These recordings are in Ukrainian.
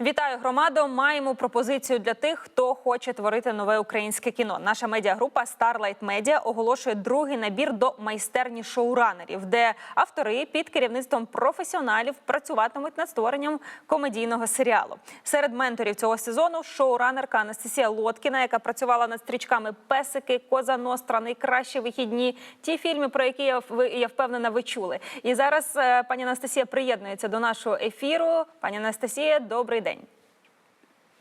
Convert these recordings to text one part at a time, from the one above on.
Вітаю громадо. Маємо пропозицію для тих, хто хоче творити нове українське кіно. Наша медіагрупа Starlight Media оголошує другий набір до майстерні шоуранерів, де автори під керівництвом професіоналів працюватимуть над створенням комедійного серіалу. Серед менторів цього сезону шоуранерка Анастасія Лоткіна, яка працювала над стрічками Песики, Коза Ностра, Найкращі вихідні. Ті фільми, про які я я впевнена, ви чули. І зараз е, пані Анастасія приєднується до нашого ефіру. Пані Анастасія, добрий день. then.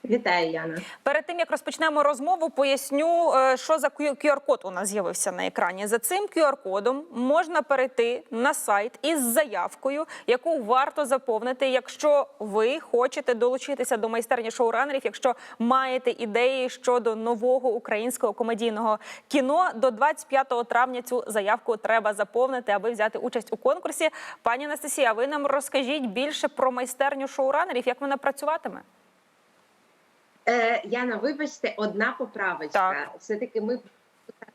Вітаю, Яна. Перед тим як розпочнемо розмову, поясню, е, що за QR-код у нас з'явився на екрані. За цим QR-кодом можна перейти на сайт із заявкою, яку варто заповнити, якщо ви хочете долучитися до майстерні шоуранерів, якщо маєте ідеї щодо нового українського комедійного кіно. До 25 травня цю заявку треба заповнити, аби взяти участь у конкурсі. Пані Анастасія, ви нам розкажіть більше про майстерню шоуранерів, як вона працюватиме? Е, Яна, вибачте, одна поправочка. Так. Все-таки ми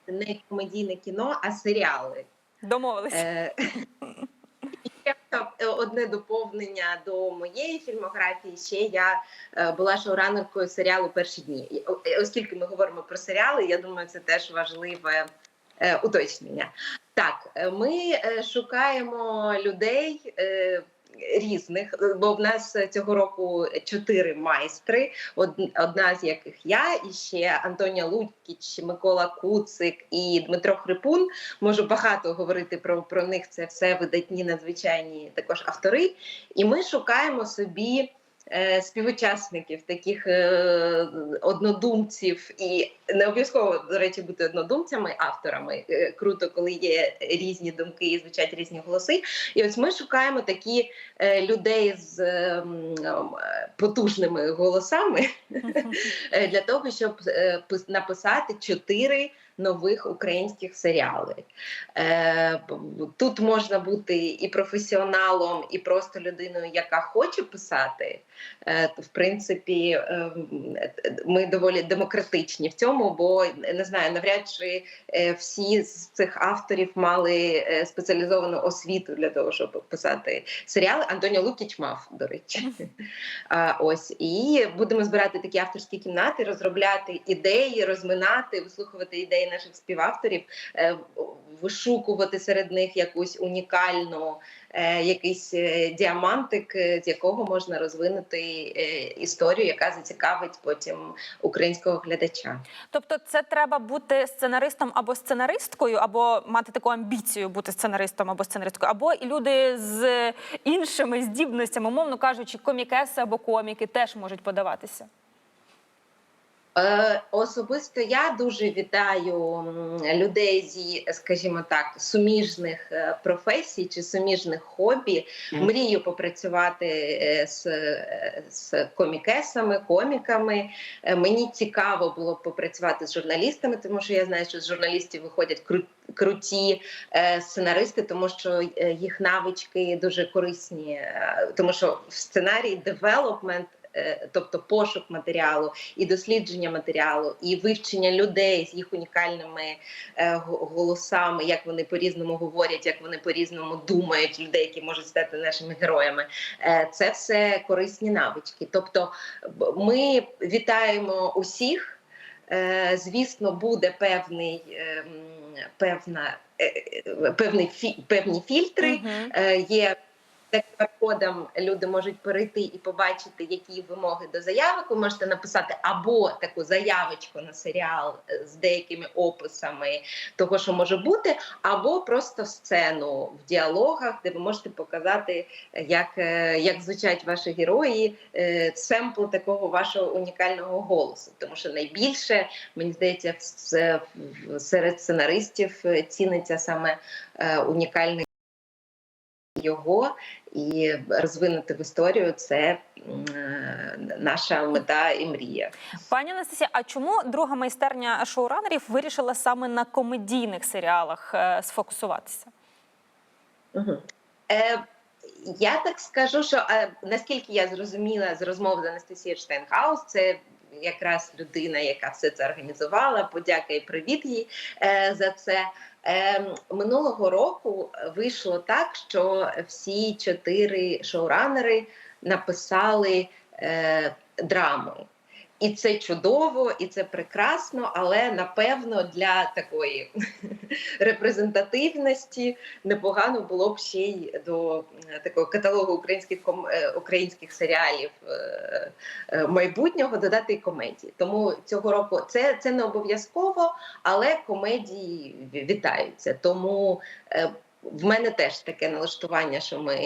не комедійне кіно, а серіали. Домовились. Е, е, одне доповнення до моєї фільмографії. Ще я е, була шоуранеркою серіалу Перші дні. Е, Оскільки ми говоримо про серіали, я думаю, це теж важливе уточнення. Так, ми шукаємо людей. Різних, бо в нас цього року чотири майстри, од- одна з яких я, і ще Антонія Лукіч, Микола Куцик і Дмитро Хрипун. Можу багато говорити про, про них. Це все видатні надзвичайні також автори. І ми шукаємо собі. Е, Співучасників, таких е, однодумців, і не обов'язково до речі бути однодумцями, авторами. Е, Круто, коли є різні думки і звучать різні голоси. І ось ми шукаємо такі людей з е, м, е, потужними голосами для того, щоб написати чотири нових українських серіали. Е, Тут можна бути і професіоналом, і просто людиною, яка хоче писати. Е, В принципі, е, ми доволі демократичні в цьому, бо не знаю, навряд чи е, всі з цих авторів мали спеціалізовану освіту для того, щоб писати серіали. Антоніо Лукіч мав, до речі. А, Ось і будемо збирати такі авторські кімнати, розробляти ідеї, розминати, вислухувати ідеї наших співавторів, е, вишукувати серед них якусь унікальну, е, якийсь е, діамантик, з якого можна розвинути історію, яка зацікавить потім українського глядача. Тобто, це треба бути сценаристом або сценаристкою, або мати таку амбіцію бути сценаристом або сценаристкою, або і люди з іншими здібностями, умовно кажучи, комікеси або коміки теж можуть подаватися. Е, Особисто я дуже вітаю людей зі, скажімо так, суміжних е, професій чи суміжних хобі. Мрію попрацювати е, з, з комікесами, коміками. Мені цікаво було попрацювати з журналістами, тому що я знаю, що з журналістів виходять кру- круті сценаристи, тому що їх навички дуже корисні, тому що в сценарії девелопмент. Е, Тобто пошук матеріалу і дослідження матеріалу, і вивчення людей з їх унікальними е, голосами, як вони по-різному говорять, як вони по-різному думають, людей, які можуть стати нашими героями. Е, це все корисні навички. Тобто, ми вітаємо усіх. Звісно, буде певний ем, певна певний певні фільтри. Мгм. Е, Є QR-кодом люди можуть перейти і побачити, які вимоги до заявок. Ви можете написати або таку заявочку на серіал е, з деякими описами того, що може бути, або просто сцену в діалогах, де ви можете показати, як, е, як звучать ваші герої, е, семпл такого вашого унікального голосу. Тому що найбільше мені здається, серед сценаристів ціниться саме унікальний його і розвинути в історію це е, наша мета і мрія. Пані Анастасія, а чому друга майстерня шоуранерів вирішила саме на комедійних серіалах е, сфокусуватися? Угу. Е, я так скажу, що е, наскільки я зрозуміла з розмов з Анастасією Штейнхаус, це якраз людина, яка все це організувала. Подяка і привіт їй е, за це. Е, минулого року вийшло так, що всі чотири шоуранери написали е, драму. І це чудово, і це прекрасно, але напевно для такої репрезентативності непогано було б ще й до е, такого каталогу українських е, українських серіалів е, майбутнього додати комедії. Тому цього року це, це не обов'язково, але комедії вітаються. Тому в мене теж таке налаштування, що ми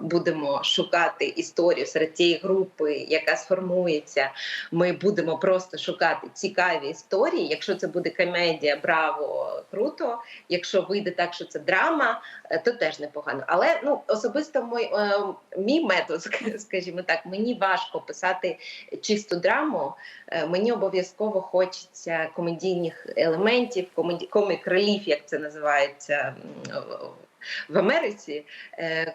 будемо шукати історію серед тієї групи, яка сформується. Ми будемо просто шукати цікаві історії. Якщо це буде комедія, браво, круто. Якщо вийде так, що це драма, е, то теж непогано. Але ну особисто мой, е, мій метод, скажімо так, мені важко писати чисту драму. Е, Мені обов'язково хочеться комедійних елементів, комік реліф, як це називається в Америці. Е,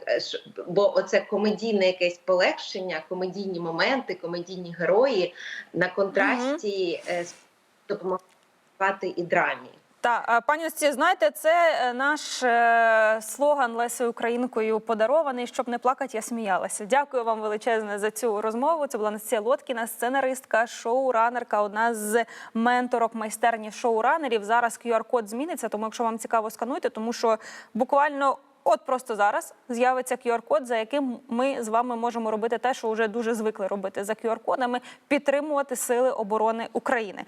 Бо оце комедійне якесь полегшення, комедійні моменти, комедійні герої на контрасті е, з- допомагати і драмі. Та е, пані Ості, знаєте, це е, наш е, слоган Лесою Українкою подарований. Щоб не плакати, я сміялася. Дякую вам величезне за цю розмову. Це була Настя Лоткіна, сценаристка, шоуранерка, одна з менторок майстерні шоуранерів. Зараз QR-код зміниться, тому якщо вам цікаво, скануйте, тому що буквально. От просто зараз з'явиться QR-код, за яким ми з вами можемо робити те, що вже дуже звикли робити за QR-кодами, підтримувати сили оборони України.